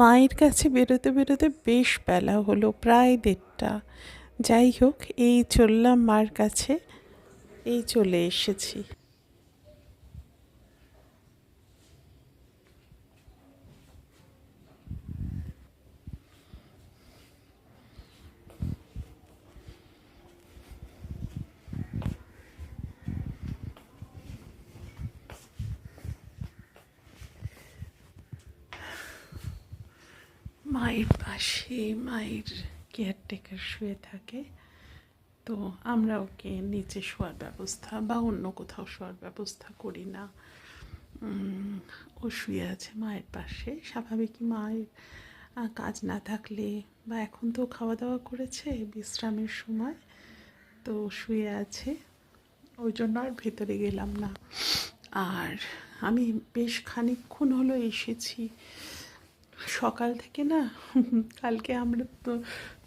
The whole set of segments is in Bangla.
মায়ের কাছে বেরোতে বেরোতে বেশ বেলা হলো, প্রায় দেড়টা। যাই হোক, এই চললাম মার কাছে, এই চলে এসেছি মায়ের পাশে মায়ের কেয়ারটেকার শুয়ে থাকে। তো আমরা ওকে নিচে শোয়ার ব্যবস্থা বা অন্য কোথাও শোয়ার ব্যবস্থা করি না। ও শুয়ে আছে মায়ের পাশে। স্বাভাবিকই মায়ের কাজ না থাকলে বা এখন তো খাওয়া দাওয়া করেছে বিশ্রামের সময়, তো শুয়ে আছে। ওই জন্য আর ভেতরে গেলাম না। আর আমি বেশ খানিকক্ষণ হলো এসেছি। সকাল থেকে না, কালকে আমরা তো,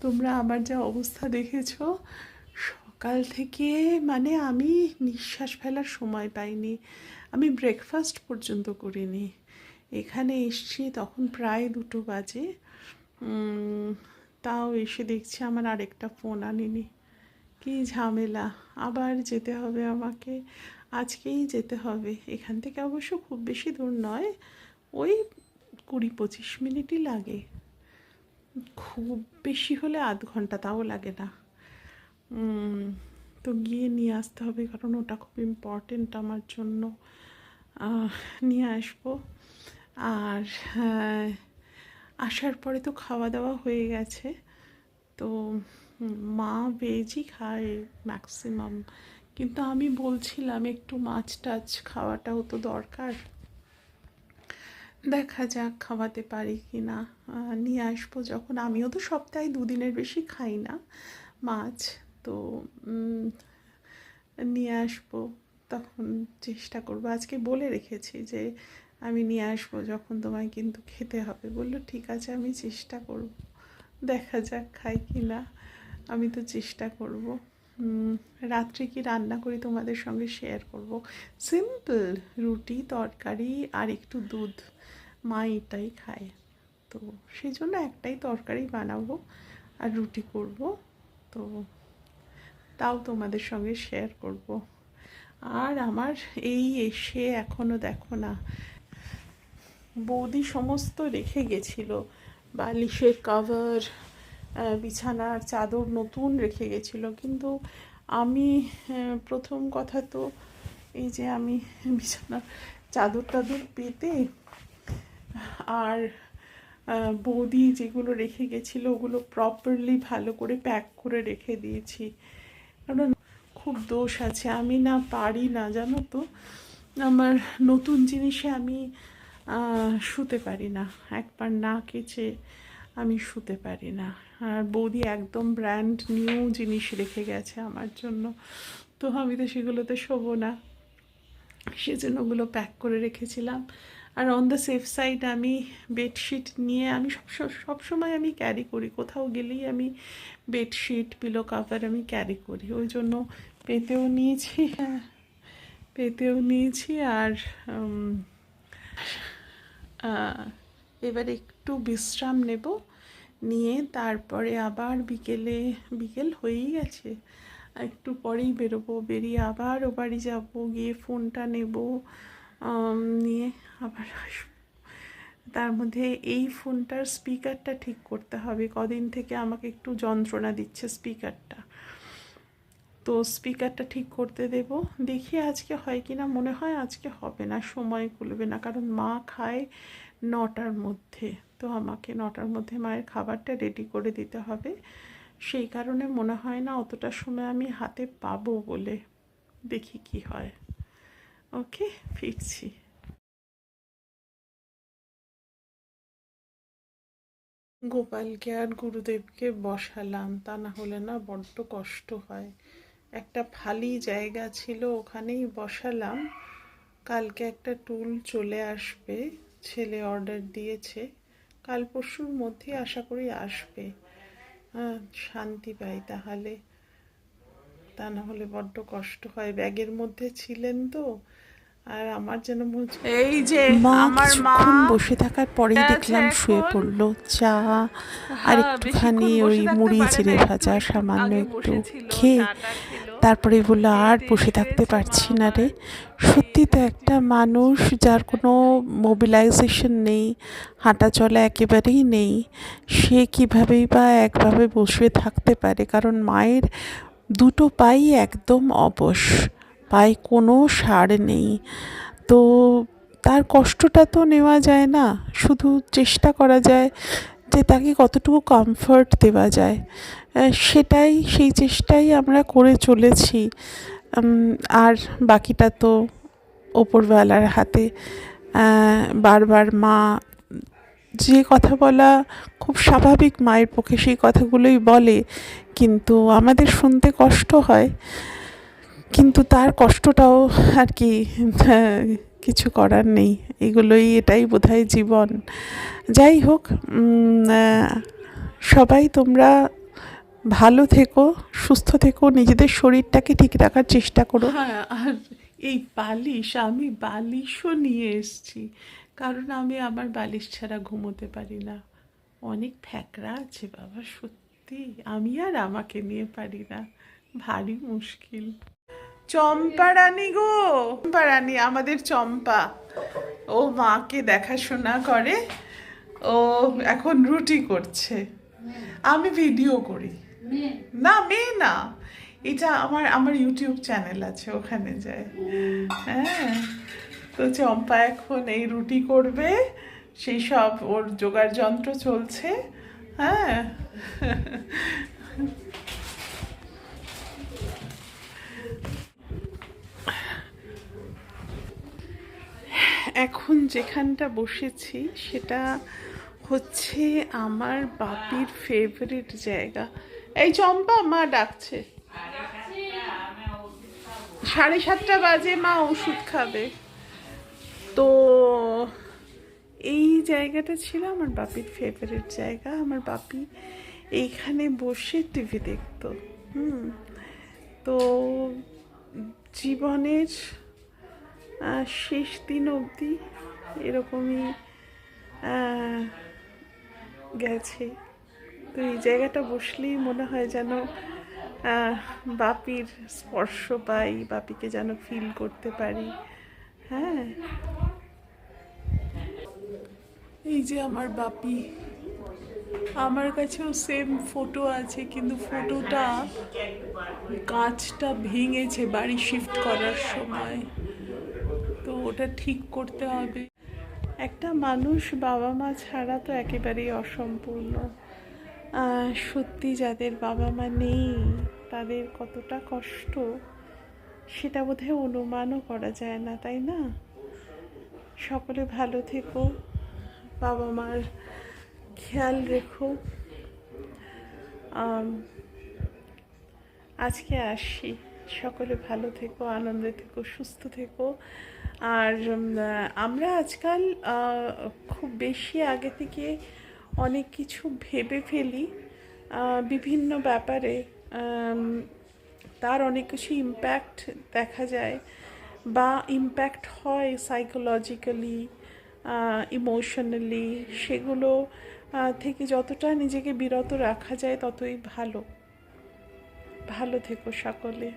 তোমরা আমার যা অবস্থা দেখেছ, সকাল থেকে মানে আমি নিঃশ্বাস ফেলার সময় পাইনি। আমি ব্রেকফাস্ট পর্যন্ত করিনি। এখানে এসছি তখন প্রায় দুটো বাজে। তাও এসে দেখছি আমার আরেকটা ফোন আনিনি। কি ঝামেলা, আবার যেতে হবে আমাকে। আজকেই যেতে হবে। এখান থেকে অবশ্য খুব বেশি দূর নয়। ওই কুড়ি পঁচিশ মিনিটই লাগে। খুব বেশি হলে আধ ঘণ্টা তাও লাগে না। তো গিয়ে নিয়ে আসতে হবে কারণ ওটা খুব ইম্পর্টেন্ট আমার জন্য। নিয়ে আসব। আর হ্যাঁ, আসার পরে তো খাওয়া দাওয়া হয়ে গেছে। তো মা ভেজই খায় ম্যাক্সিমাম কিন্তু আমি বলছিলাম একটু মাছ টাছ খাওয়াটাও তো দরকার। দেখা যাক খাওয়াতে পারি কি না নিয়ে আসব যখন। আমিও তো সপ্তাহে দুদিনের বেশি খাই না মাছ, তো নিয়ে আসব, তখন চেষ্টা করব। আজকে বলে রেখেছি যে আমি নিয়ে আসব যখন তোমায় কিন্তু খেতে হবে। বলল, ঠিক আছে, আমি চেষ্টা করব, দেখা যাক খাই কি না আমি তো চেষ্টা করব। রাত্রে কি রান্না করি তোমাদের সঙ্গে শেয়ার করব? সিম্পল রুটি, তরকারি, আর একটু দুধ। মা এটাই খায়। তো সেই জন্য একটাই তরকারি বানাবো আর রুটি করব। তো তাও তোমাদের সঙ্গে শেয়ার করব। আর আমার এই এসে এখনও দেখো না, বৌদি সমস্ত রেখে গেছিল বালিশের কাভার বিছানার চাদর নতুন রেখে গেছিল। কিন্তু আমি প্রথম কথা তো এই যে আমি বিছানার চাদর টাদর পেতে আর বৌদি যেগুলো রেখে গেছিল ওগুলো প্রপারলি ভালো করে প্যাক করে রেখে দিয়েছি। কারণ খুব দোষ আছে, আমি না পারি না, জানো তো? আমার নতুন জিনিসে আমি শুতে পারি না। একবার না কেচে আমি শুতে পারি না। আর বৌদি একদম ব্র্যান্ড নিউ জিনিস রেখে গেছে আমার জন্য। তো আমি তো সেগুলোতে শোবো না। সেজন্য ওগুলো প্যাক করে রেখেছিলাম। আর অন দ্য সেফ সাইড আমি বেডশিট নিয়ে আমি সব সময় আমি ক্যারি করি। কোথাও গেলেই আমি বেডশিট পিলো কাভার আমি ক্যারি করি। ওই জন্য পেতেও নিয়েছি পেতেও নিয়েছি আর এবার একটু বিশ্রাম নেব। নিয়ে তারপরে আবার বিকেলে, বিকেল হয়েই গেছে। একটু পরেই বেরোবো। বেরিয়ে আবার ও বাড়ি যাব, গিয়ে ফোনটা নেব। নিয়ে আবার তার মধ্যে এই ফোনটার স্পিকারটা ঠিক করতে হবে। কদিন থেকে আমাকে একটু যন্ত্রণা দিচ্ছে স্পিকারটা। তো স্পিকারটা ঠিক করতে দেব। দেখি আজকে হয় কি না মনে হয় আজকে হবে না, সময় কুলবে না। কারণ মা খায় নটার মধ্যে। তো আমাকে নটার মধ্যে মায়ের খাবারটা রেডি করে দিতে হবে। সেই কারণে মনে হয় না অতটা সময় আমি হাতে পাবো বলে। দেখি কি হয়। ওকে ফিরছি গোপালকে আর গুরুদেবকে বসালাম, তা না হলে না বড্ড কষ্ট হয়। একটা ফালি জায়গা ছিল, ওখানেই বসালাম। কালকে একটা টুল চলে আসবে, ছেলে অর্ডার দিয়েছে। কাল পরশুর মধ্যেই আশা করি আসবে। হ্যাঁ শান্তি পাই তাহলে। তা না হলে বড্ড কষ্ট হয়। ব্যাগের মধ্যে ছিলেন তো আর আমার যেন এই যে মা আমার মা বসে থাকার পরেই দেখলাম শুয়ে পড়ল চা আর একটুখানি ওই মুড়ি চিড়ে ভাজা সামান্য একটু খেয়ে তারপরে বলল আর বসে থাকতে পারছি না রে। সত্যি তো একটা মানুষ যার কোনো মোবিলাইজেশন নেই হাঁটা চলা একেবারেই নেই সে কীভাবেই বা একভাবে বসে থাকতে পারে। কারণ মায়ের দুটো পাই একদম অবশ পায়ে কোনো সার নেই। তো তার কষ্টটা তো নেওয়া যায় না, শুধু চেষ্টা করা যায় যে তাকে কতটুকু কমফর্ট দেওয়া যায়। সেটাই, সেই চেষ্টাই আমরা করে চলেছি। আর বাকিটা তো ওপরওয়ালার হাতে। বারবার মা যে কথা বলা খুব স্বাভাবিক মায়ের পক্ষে সেই কথাগুলোই বলে, কিন্তু আমাদের শুনতে কষ্ট হয়। কিন্তু তার কষ্টটাও আর কি, কিছু করার নেই। এগুলোই এটাই বোধহয় জীবন। যাই হোক সবাই তোমরা ভালো থেকো, সুস্থ থেকো, নিজেদের শরীরটাকে ঠিক রাখার চেষ্টা করো। হ্যাঁ আর এই বালিশ, আমি বালিশও নিয়ে এসেছি। কারণ আমি আমার বালিশ ছাড়া ঘুমোতে পারি না। অনেক ফ্যাকরা আছে বাবা, সত্যি। আমি আর আমাকে নিয়ে পারি না। ভারী মুশকিল। চম্পা রানী গো! চম্পা রানী, আমাদের চম্পা। ও মাকে দেখাশোনা করে। ও এখন রুটি করছে। আমি ভিডিও করি। না, মেয়ে না। এটা আমার আমার ইউটিউব চ্যানেল আছে, ওখানে যায়। হ্যাঁ। তো চম্পা এখন এই রুটি করবে, সেই সব ওর জোগাড় যন্ত্র চলছে হ্যাঁ। এখন যেখানটা বসেছি সেটা হচ্ছে আমার বাপির ফেভারিট জায়গা। এই চম্পা মা ডাকছে। সাড়ে সাতটা বাজে মা ওষুধ খাবে। তো এই জায়গাটা ছিল আমার বাপির ফেভারিট জায়গা। আমার বাপি এইখানে বসে টিভি দেখতো। হুম। তো জীবনের শেষ দিন অবধি এরকমই গেছে। তো এই জায়গাটা বসলেই মনে হয় যেন বাপির স্পর্শ পাই, বাপিকে যেন ফিল করতে পারি। হ্যাঁ। এই যে আমার বাপি। আমার কাছেও সেম ফটো আছে, কিন্তু ফটোটা কাঁচটা ভেঙেছে বাড়ি শিফট করার সময়। তো ওটা ঠিক করতে হবে। একটা মানুষ বাবা মা ছাড়া তো একেবারেই অসম্পূর্ণ। সত্যি যাদের বাবা মা নেই, তাদের কতটা কষ্ট, সেটা বোধহয় অনুমানও করা যায় না, তাই না? সকলে ভালো থেকো। বাবা মার খেয়াল রেখো। আজকে আসি। সকলে ভালো থেকো, আনন্দে থেকো, সুস্থ থেকো। আর আমরা আজকাল খুব বেশি আগে থেকে অনেক কিছু ভেবে ফেলি। বিভিন্ন ব্যাপারে তার অনেক কিছু ইম্প্যাক্ট দেখা যায় বা ইম্প্যাক্ট হয় সাইকোলজিক্যালি ইমোশনালি সেগুলো থেকে যতটা নিজেকে বিরত রাখা যায় ততই ভালো। ভালো থেকো সকলে।